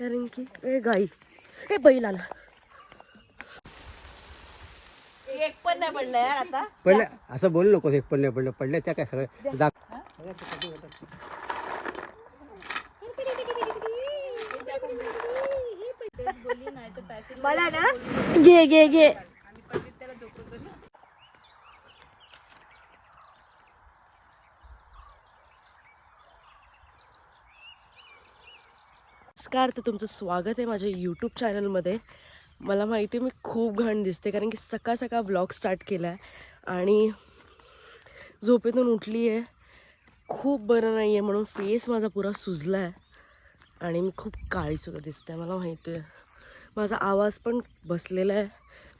कारण की ए गाई. ए बैल आला एक पण नाही पडलं यार आता. पडल्या असं बोलू नकोस एक पण नाही पडलं. पडल्या त्या काय सगळं दाख मला ना घे घे घे. नमस्कार तर तुमचं स्वागत आहे माझ्या यूट्यूब चॅनलमध्ये मला माहिती आहे मी खूप घाण दिसते कारण की सकाळ सकाळ ब्लॉग स्टार्ट केला आहे आणि झोपेतून उठली आहे खूप बरं नाही आहे म्हणून फेस माझा पुरा सुजला आहे आणि मी खूप काळीसुद्धा दिसते मला माहिती आहे माझा आवाज पण बसलेला आहे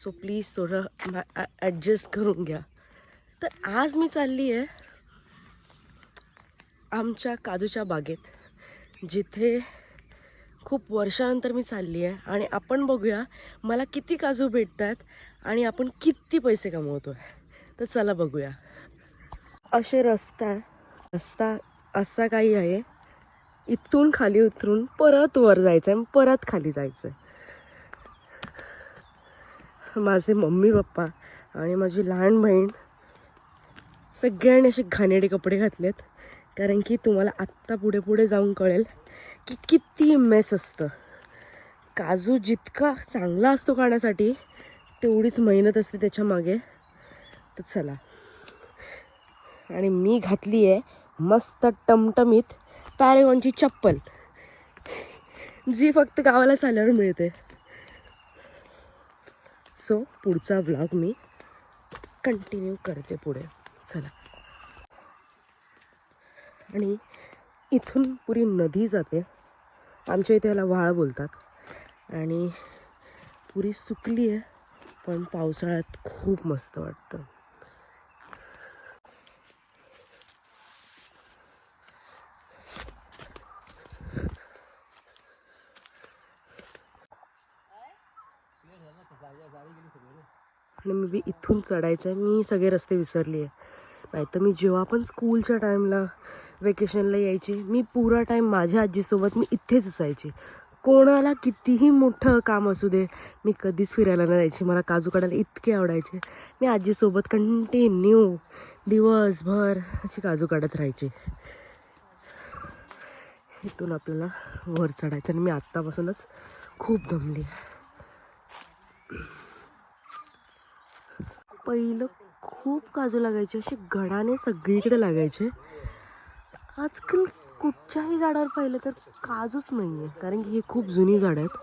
सो प्लीज थोडं ॲडजस्ट करून घ्या. तर आज मी चालली आहे आमच्या काजूच्या बागेत जिथे खूप वर्षानंतर मी चालली आहे आणि आपण बघूया मला किती काजू भेटतात आणि आपण किती पैसे कमवतो तर चला बघूया. असे रस्ता आहे रस्ता असा काही आहे. इथून खाली उतरून परत वर जायचं आहे परत खाली जायचं आहे माझे मम्मी पप्पा आणि माझी लहान बहीण सगळ्यांनी असे घाणेरडे कपडे घातलेत. कारण की तुम्हाला आत्ता पुढे पुढे जाऊन कळेल की किती मेस असतं. काजू जितका चांगला असतो खाण्यासाठी तेवढीच मेहनत असते त्याच्यामागे. तर चला. आणि मी घातली आहे मस्त टमटमीत पॅरेगॉनची चप्पल. जी फक्त गावाला चालल्यावर मिळते. सो पुढचा ब्लॉग मी कंटिन्यू करते पुढे. चला. आणि इथून पुरी नदी जाते. आमच्या इथे याला वाळ बोलतात. आणि पुरी सुकली आहे पण पावसाळ्यात खूप मस्त वाटतं. आणि मी बी इथून चढायचं आहे. मी सगळे रस्ते विसरली आहे. नाही तर मी जेव्हा पण स्कूलच्या टाईमला वेकेशनला यायची. मी पुरा टाईम माझ्या आजीसोबत मी इथेच असायची. कोणाला कितीही मोठं काम असू दे मी कधीच फिरायला नाही जायची. मला काजू काढायला इतके आवडायचे. मी आजीसोबत कंटिन्यू दिवसभर अशी काजू काढत राहायची. इथून आपल्याला वर चढायचं आणि मी आत्तापासूनच खूप दमली. पहिलं खूप काजू लागायचे. असे गडाने सगळीकडे लागायचे. आजकाल कुठच्याही झाडावर पाहिलं तर काजूच नाही आहे कारण की हे खूप जुनी झाडं आहेत.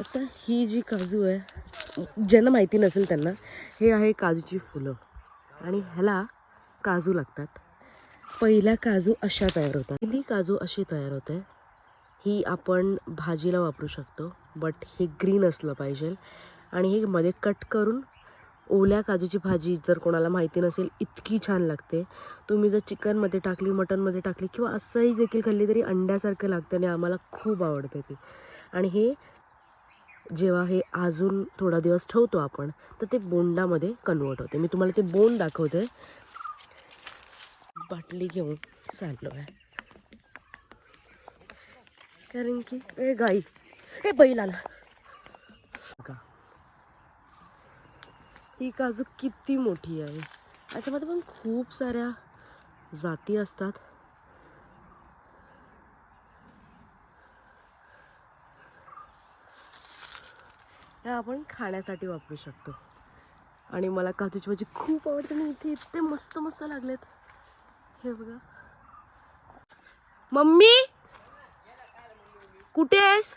आता ही जी काजू आहे ज्यांना माहिती नसेल त्यांना हे आहे काजूची फुलं. आणि ह्याला काजू लागतात. पहिला काजू अशा तयार होतात. पहिली काजू अशी तयार होते. ही आपण भाजीला वापरू शकतो बट हे ग्रीन असलं पाहिजे. आणि हे मध्ये कट करून ओल्या काजूची भाजी जर कोणाला माहिती नसेल इतकी छान लागते. तुम्ही जर चिकनमध्ये टाकली मटनमध्ये टाकली किंवा असंही देखील खाल्ली तरी अंड्यासारखं लागतं आणि आम्हाला खूप आवडते ती. आणि हे जेव्हा हे अजून थोडा दिवस ठेवतो आपण तर ते बोंडामध्ये कन्वर्ट होते. मी तुम्हाला ते बोंड दाखवते. बाटली घेऊन चाललो आहे कारण की ए गाई. ए बैल आला ही काजू किती मोठी आहे. याच्यामध्ये पण खूप साऱ्या जाती असतात. ह्या आपण खाण्यासाठी वापरू शकतो. आणि मला काजूची भाजी खूप आवडते. आणि इथे इतके मस्त मस्त लागलेत. हे बघा. मम्मी! कुठे आहेस?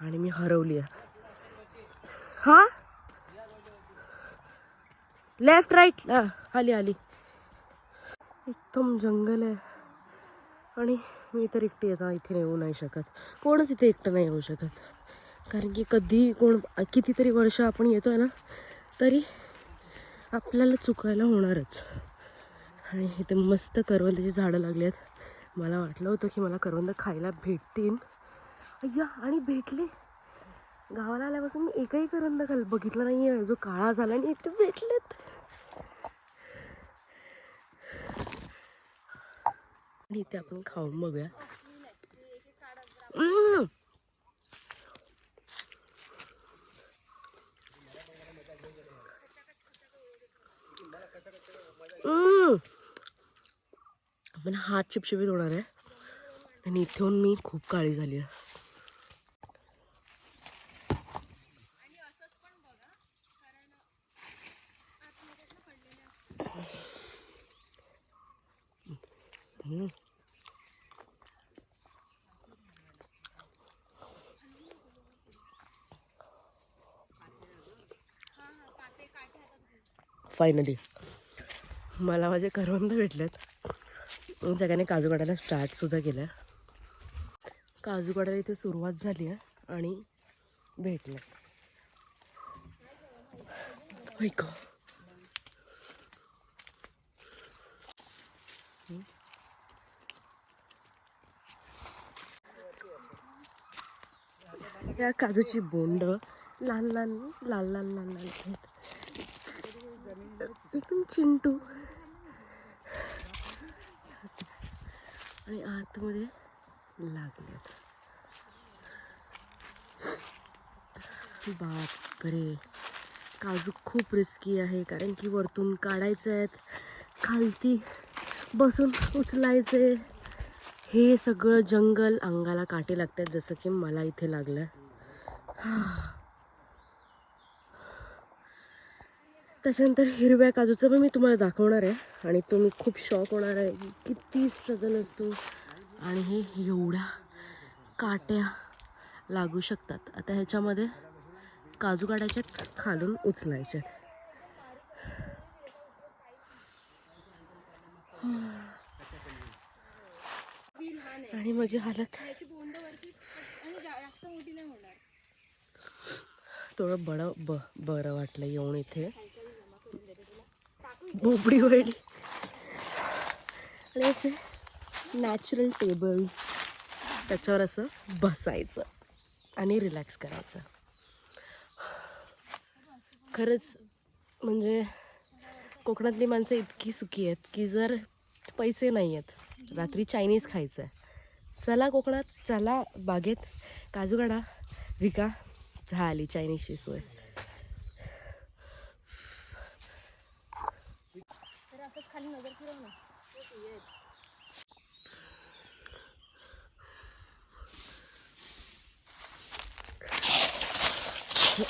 आणि मी हरवली आहे. हा? लेफ्ट राईट ah, आली आली. एकदम जंगल आहे. आणि मी तर एकटी आता इथे येऊ नाही शकत. कोणच इथे एकटं नाही येऊ शकत. कारण की कधी कोण कितीतरी वर्ष आपण येतोय ना तरी आपल्याला चुकायला होणारच. आणि इथे मस्त करवंदाची झाडं लागली आहेत. मला वाटलं होतं की मला करवंद खायला भेटतील. या आणि भेटले. गावाला आल्यापासून मी एकही करवंद खाल बघितला नाही आहे जो काळा झाला आणि इथे भेटलेत. आणि इथे आपण खाऊन बघूया हम्म. हम्म. पण हात चिपचिपीत होणार आहे आणि इथून मी खूप काळी झाली आहे फायनली मला माझे करवंद भेटलेत. मी सगळ्यांनी काजू काढायला स्टार्टसुद्धा केलं आहे काजू काढायला इथे सुरुवात झाली आहे आणि भेटलं ऐक या काजूची बोंड लहान लहान लाल लाल लाल लाल आहेत. एकदम चिंटू. आणि आतमध्ये लागले बापरे. काजू खूप रिस्की आहे कारण की वरतून काढायचे आहेत. खालती बसून उचलायचे. हे सगळं जंगल अंगाला काटे लागतात जसं की मला इथे लागलं त्याच्यानंतर हिरव्या काजूचं पण मी तुम्हाला दाखवणार आहे. आणि तुम्ही खूप शॉक होणार आहे. की किती स्ट्रगल असतो. आणि हे एवढ्या काट्या लागू शकतात. आता ह्याच्यामध्ये काजू काढायच्यात खालून उचलायच्यात आणि माझी हालत थोडं बडं ब बरं वाटलं येऊन इथे. भोपडी वळली आणि असे नॅचरल टेबल्स त्याच्यावर असं बसायचं आणि रिलॅक्स करायचं. खरंच म्हणजे कोकणातली माणसं इतकी सुखी आहेत की जर पैसे नाही आहेत रात्री चायनीज खायचं आहे चला कोकणात चला बागेत. काजू काढा विका. झाली चायनीजची सोय.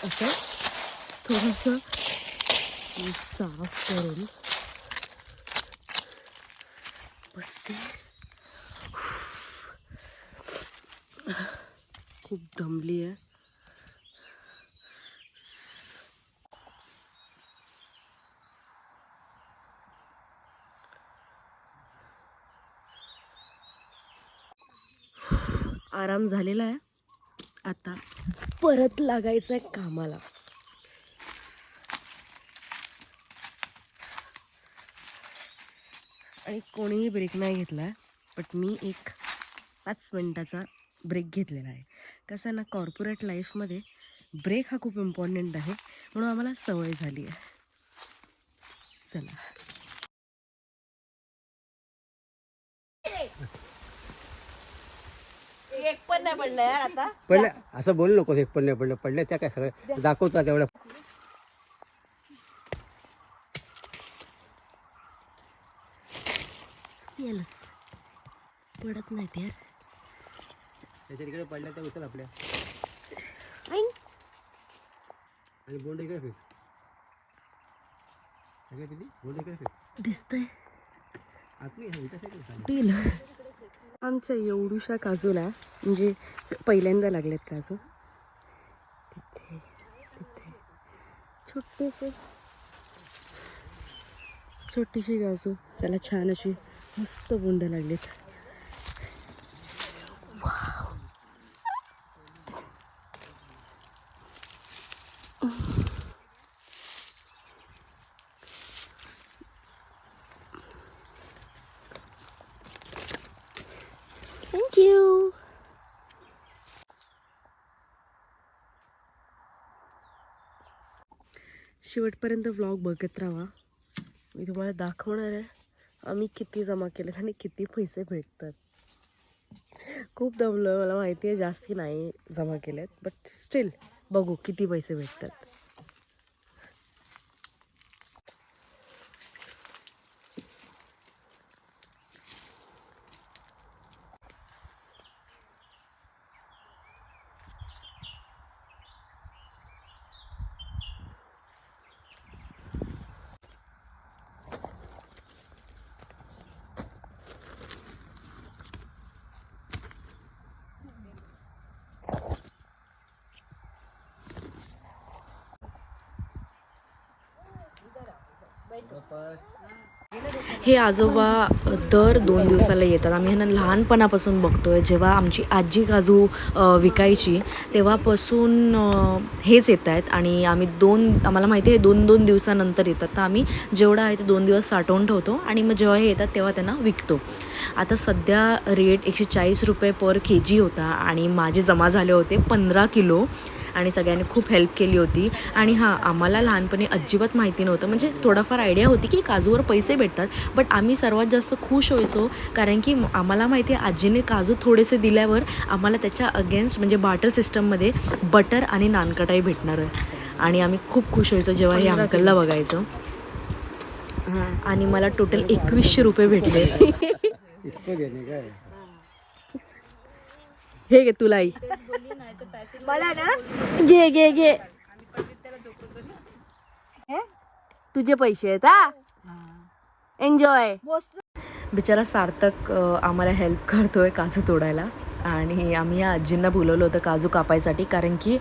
असं थोडंसं साफ करून बसते. खूप दमली आहे आराम झालेला आहे. आता परत लागायचं आहे कामाला. आणि कोणीही ब्रेक नाही घेतला आहे बट मी एक पाच मिनटाचा ब्रेक घेतलेला आहे. कसं आहे ना कॉर्पोरेट लाईफमध्ये ब्रेक हा खूप इम्पॉर्टंट आहे म्हणून आम्हाला सवय झाली आहे. चला एक पण नाही पडलं यार आता. पडल्या असं बोलू नको एक पण नाही पडलं. पडल्या त्या काय सगळं दाखवतात तेवढ्या येलच. पडत नाहीत यार. त्याच्या इकडे पडल्या त्या उचल आपल्या. आणि बोंड इकडे फेक. सगळ्या किती बोंड इकडे फेक. दिसतंय. आमच्या एवढूशा काजूला म्हणजे पहिल्यांदा लागलेत काजू. तिथे तिथे. छोटेसे छोटीशी काजू. त्याला छान अशी मस्त बोंड लागलेत. थँक्यू शेवटपर्यंत व्लॉग बघत राहा. मी तुम्हाला दाखवणार आहे आम्ही किती जमा केलेत आणि किती पैसे भेटतात. खूप दमलं मला माहिती आहे जास्ती नाही जमा केलेत बट स्टील बघू किती पैसे भेटतात. 拜拜。हे आजोबा दर दोन दिवसाला येतात. आम्ही ह्यांना लहानपणापासून बघतो आहे जेव्हा आमची आजी काजू विकायची तेव्हापासून हेच येत आहेत. आणि आम्ही दोन आम्हाला माहिती आहे दोन दोन दिवसानंतर येतात. तर आम्ही जेवढं आहे ते दोन दिवस साठवून ठेवतो. आणि मग जेव्हा हे येतात तेव्हा त्यांना विकतो. आता सध्या रेट एकशे चाळीस रुपये पर के जी होता. आणि माझे जमा झाले होते पंधरा किलो. आणि सगळ्यांनी खूप हेल्प केली होती. आणि हां आम्हाला लहानपणी अजिबात माहिती नव्हतं. म्हणजे थोडाफार आयडिया होती की काजूवर पैसे भेटतात. बट आम्ही सर्वात जास्त खुश व्हायचो कारण की आम्हाला माहिती आहे आजीने काजू थोडेसे दिल्यावर आम्हाला त्याच्या अगेन्स्ट म्हणजे बाटर सिस्टममध्ये बटर आणि नानकटाई भेटणार आहे. आणि आम्ही खूप खुश व्हायचो जेव्हा हे अंकलला बघायचो. आणि मला टोटल एकवीसशे रुपये भेटले. हे? घे तुलाही मला ना घे घे घे. तुझे पैसे आहेत हा? एन्जॉय बिचारा सार्थक आम्हाला हेल्प करतोय काजू तोडायला. आणि आम्ही या आजींना बोलवलं होतं काजू कापायसाठी कारण की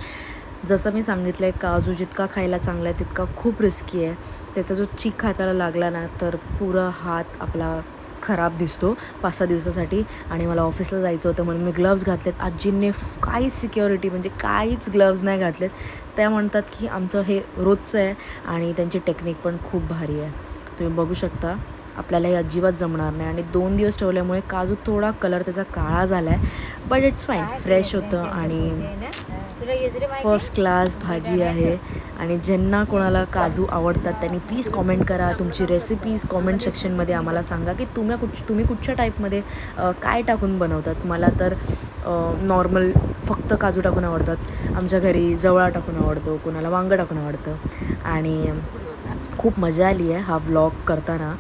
जसं मी सांगितलं आहे काजू जितका खायला चांगला आहे तितका खूप रिस्की आहे. त्याचा जो चीक हाताला लागला ना तर पुरा हात आपला खराब दिसतो पाच सहा दिवसासाठी. आणि मला ऑफिसला जायचं होतं म्हणून मी ग्लव्ज घातलेत. आजींनी काहीच सिक्युरिटी म्हणजे काहीच ग्लव्ज नाही घातलेत. त्या म्हणतात की आमचं हे रोजचं आहे आणि त्यांची टेक्निक पण खूप भारी आहे. तुम्ही बघू शकता. आपल्याला हे अजिबात जमणार नाही. आणि दोन दिवस ठेवल्यामुळे काजू थोडा कलर त्याचा काळा झाला आहे बट इट्स फाईन फ्रेश होतं आणि फर्स्ट क्लास भाजी आहे. आणि ज्यांना कोणाला काजू आवडतात त्यांनी प्लीज कॉमेंट करा. तुमची रेसिपीज कॉमेंट सेक्शनमध्ये आम्हाला सांगा की तुम्ही कुठ तुम्ही कुठच्या टाईपमध्ये काय टाकून बनवतात. मला तर नॉर्मल फक्त काजू टाकून आवडतात. आमच्या घरी जवळा टाकून आवडतो कोणाला वांगं टाकून आवडतं. आणि खूप मजा आली आहे हा व्लॉग करताना.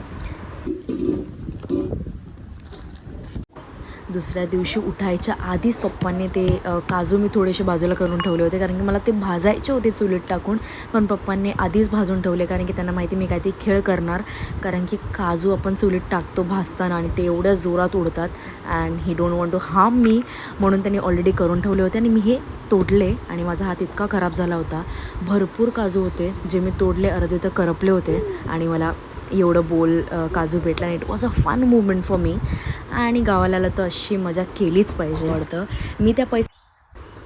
दुसऱ्या दिवशी उठायच्या आधीच पप्पांनी ते काजू मी थोडेसे बाजूला करून ठेवले होते कारण की मला ते भाजायचे होते चुलीत टाकून पण पप्पांनी आधीच भाजून ठेवले कारण की त्यांना माहिती मी काहीतरी खेळ करणार. कारण की काजू आपण चुलीत टाकतो भाजताना आणि ते एवढ्या जोरात उडतात and he don't want to harm me म्हणून त्यांनी ऑलरेडी करून ठेवले होते आणि मी हे तोडले आणि माझा हात इतका खराब झाला होता. भरपूर काजू होते जे मी तोडले अर्धे तर करपले होते आणि मला एवढं बोल काजू भेटला आणि it was a fun movement for me आणि गावाला तर अशी मजा केलीच पाहिजे. वाटतं मी त्या पैसे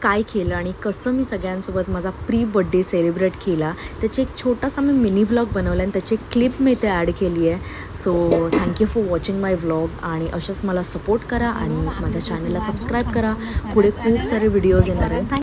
काय केलं आणि कसं मी सगळ्यांसोबत माझा प्री बड्डे सेलिब्रेट केला त्याची एक छोटासा मी मिनी व्लॉग बनवला आणि त्याची एक क्लिप मी इथे ॲड केली आहे. So thank you for watching my vlog आणि अशाच मला सपोर्ट करा आणि माझ्या चॅनलला सबस्क्राईब करा. पुढे खूप सारे व्हिडिओज येणार आहेत. थँक्यू